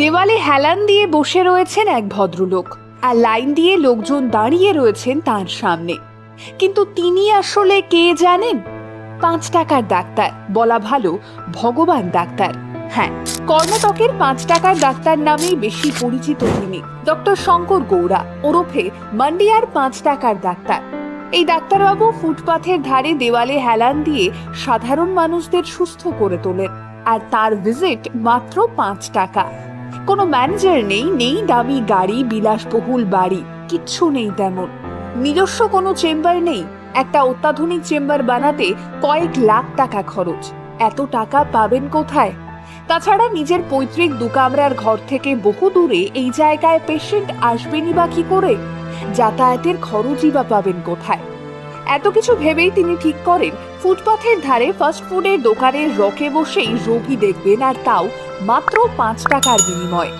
দেওয়ালে হেলান দিয়ে বসে রয়েছেন এক ভদ্রলোক আর লাইন দিয়ে লোকজন দাঁড়িয়ে রয়েছেন তার সামনে। কিন্তু তিনি আসলে কে জানেন? পাঁচ টাকার ডাক্তার, বলা ভালো, ভগবান ডাক্তার। হ্যাঁ কর্ণাটকের পাঁচ টাকার ডাক্তার নামেই বেশি পরিচিত তিনি, ডক্টর শঙ্কর গৌড়া, ওরফে মান্ডিয়ার পাঁচ টাকার ডাক্তার। এই ডাক্তারবাবু ফুটপাথের ধারে দেওয়ালে হেলান দিয়ে সাধারণ মানুষদের সুস্থ করে তোলেন, আর তার ভিজিট মাত্র পাঁচ টাকা। কোনো ম্যানেজার নেই নেই দামি গাড়ি, বিলাসবহুল বাড়ি, কিচ্ছু নেই তেমন। নিজস্ব কোনো চেম্বার নেই, একটা অত্যাধুনিক চেম্বার বানাতে কয়েক লাখ টাকা খরচ। এত টাকা পাবেন কোথায়? তাছাড়া নিজের পৈতৃক দুকামরার ঘর থেকে বহু দূরে এই জায়গায় পেশেন্ট আসবেনই বা কি করে? যাতায়াতের খরচই বা পাবেন কোথায়? এত কিছু ভেবেই তিনি ঠিক করেন। ফুটপাথের ধারে ফাস্ট ফুডের দোকানের রকে বসেই রোগী দেখবেন, আর তাও মাত্র পাঁচ টাকার বিনিময়ে।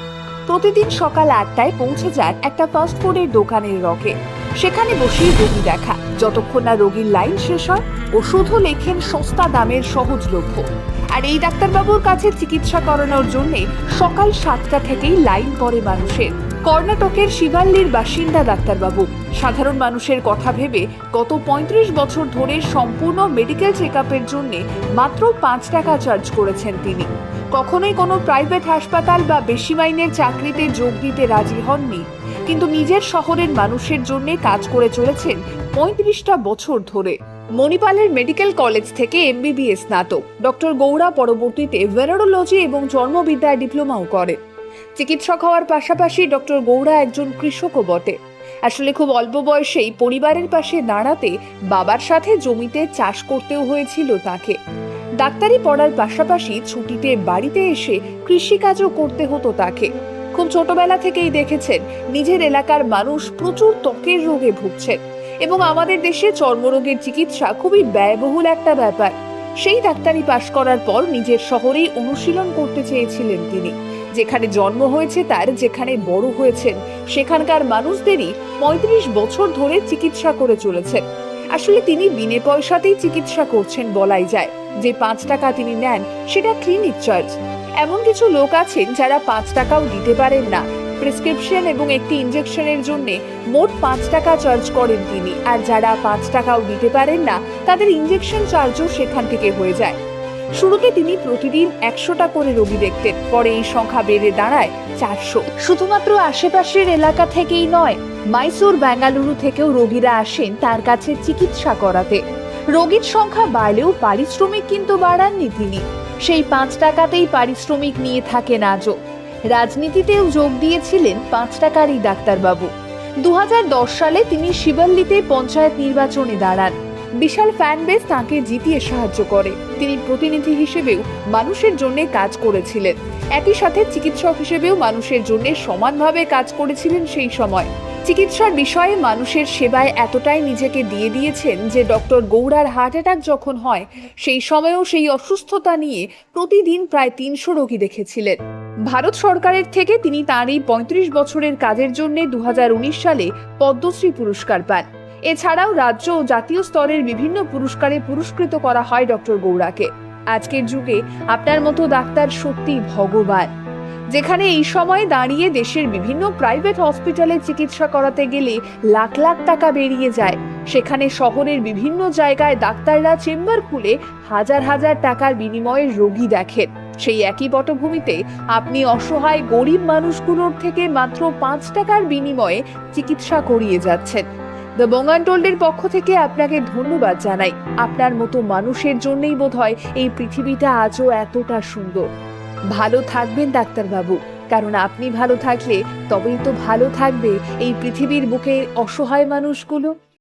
প্রতিদিন সকাল আটটায় পৌঁছে যান একটা ফাস্ট ফুডের দোকানের রকে। সেখানে বসেই রোগী দেখা। যতক্ষণ না রোগীর লাইন শেষ হয়, ওষুধও লেখেন সস্তা দামের সহজলভ্য। আর এই ডাক্তারবাবুর কাছে চিকিৎসা করানোর জন্যে সকাল সাতটা থেকেই লাইন পড়ে মানুষের। কর্ণাটকের শিবাল্লির বাসিন্দা ডাক্তারবাবু। সাধারণ মানুষের কথা ভেবে গত পঁয়ত্রিশ বছর ধরে সম্পূর্ণ মেডিকেল চেক আপের জন্য মাত্র পাঁচ টাকা চার্জ করেছেন তিনি। কখনোই কোনো প্রাইভেট হাসপাতাল বা বেশি মাইনের চাকরিতে যোগ দিতে রাজি হননি। কিন্তু নিজের শহরের মানুষের জন্য কাজ করে চলেছেন পঁয়ত্রিশটা বছর ধরে। মণিপালের মেডিকেল কলেজ থেকে এমবিবিএস স্নাতক। ডক্টর গৌড়া পরবর্তীতে ভেনারোলজি এবং জন্মবিদ্যায় ডিপ্লোমাও করেন। চিকিৎসক হওয়ার পাশাপাশি ডক্টর গৌড়া একজন কৃষকও বটে। আসলে খুব অল্প বয়সেই পরিবারের পাশে দাঁড়াতে বাবার সাথে জমিতে চাষ করতেও হয়েছিল তাকে। ডাক্তারি পড়ার পাশাপাশি ছুটিতে বাড়িতে এসে কৃষিকাজও করতে হতো তাকে। খুব ছোটবেলা থেকেই দেখেছেন, নিজের এলাকার মানুষ প্রচুর ত্বকের রোগে ভুগছেন। এবং আমাদের দেশে চর্মরোগের চিকিৎসা খুবই ব্যয়বহুল একটা ব্যাপার। সেই ডাক্তারি পাশ করার পর নিজের শহরেই অনুশীলন করতে চেয়েছিলেন তিনি। যেখানে জন্ম হয়েছে তার, যেখানে বড় হয়েছেন, সেখানকার মানুষদেরই পঁয়ত্রিশ বছর ধরে চিকিৎসা করে চলেছেন। আসলে তিনি বিনে পয়সাতেই চিকিৎসা করছেন বলাই যায়। যে পাঁচ টাকা তিনি নেন, সেটা ক্লিনিক চার্জ। এমন কিছু লোক আছেন যারা পাঁচ টাকাও দিতে পারেন না। প্রেসক্রিপশন এবং একটি ইনজেকশনের জন্য মোট পাঁচ টাকা চার্জ করেন তিনি। আর যারা পাঁচ টাকাও দিতে পারেন না, তাদের ইনজেকশন চার্জও সেখান থেকে হয়ে যায়। শুরুতে তিনি প্রতিদিন একশোটা করে রোগী দেখতেন, পরে এই সংখ্যা বেড়ে দাঁড়ায় চারশো। শুধুমাত্র আশেপাশের এলাকা থেকেই নয়, মাইসুর বেঙ্গালুরু থেকেও রোগীরা আসেন তার কাছে চিকিৎসা করাতে। রোগীর সংখ্যা বাড়লেও পারিশ্রমিক কিন্তু বাড়াননি তিনি। সেই পাঁচ টাকাতেই পারিশ্রমিক নিয়ে থাকেন আজও। রাজনীতিতেও যোগ দিয়েছিলেন পাঁচ টাকারই ডাক্তারবাবু। দুহাজার দশ সালে তিনি শিবাল্লিতে পঞ্চায়েত নির্বাচনে দাঁড়ান। বিশাল ফ্যান বেস তাঁকে জিতিয়ে সাহায্য করে। তিনি প্রতিনিধি হিসেবেও মানুষের জন্য কাজ করেছিলেন। একই সাথে চিকিৎসক হিসেবেও মানুষের জন্য সমানভাবে কাজ করেছিলেন সেই সময়। চিকিৎসার বিষয়ে মানুষের সেবায় এতটাই নিজেকে দিয়ে দিয়েছেন যে ডক্টর গৌড়ার হার্ট অ্যাটাক যখন হয়, সেই সময়েও সেই অসুস্থতা নিয়ে প্রতিদিন প্রায় তিনশো রোগী দেখেছিলেন। ভারত সরকারের থেকে তিনি তাঁর এই পঁয়ত্রিশ বছরের কাজের জন্য দু হাজার উনিশ সালে পদ্মশ্রী পুরস্কার পান। এছাড়াও রাজ্য ও জাতীয় স্তরের বিভিন্ন পুরস্কারে পুরস্কৃত করা হয় ডক্টর গৌড়াকে। আজকের যুগে আপনার মতো ডাক্তার সত্যি ভগবান। যেখানে এই সময় দাঁড়িয়ে দেশের বিভিন্ন প্রাইভেট হসপিটালে চিকিৎসা করাতে গেলে লাখ লাখ টাকা বেরিয়ে যায়। সেখানে শহরের বিভিন্ন জায়গায় ডাক্তাররা চেম্বার খুলে হাজার হাজার টাকার বিনিময়ে রোগী দেখেন। সেই একই পটভূমিতে আপনি অসহায় গরিব মানুষগুলোর থেকে মাত্র পাঁচ টাকার বিনিময়ে চিকিৎসা করিয়ে যাচ্ছেন। দ্য বঙ্গানটোল্ডের পক্ষ থেকে আপনাকে ধন্যবাদ জানাই। আপনার মতো মানুষের জন্যই বোধহয় এই পৃথিবীটা আজও এতটা সুন্দর। ভালো থাকবেন ডাক্তারবাবু। কারণ আপনি ভালো থাকলে তবেই তো ভালো থাকবে এই পৃথিবীর বুকে অসহায় মানুষগুলো।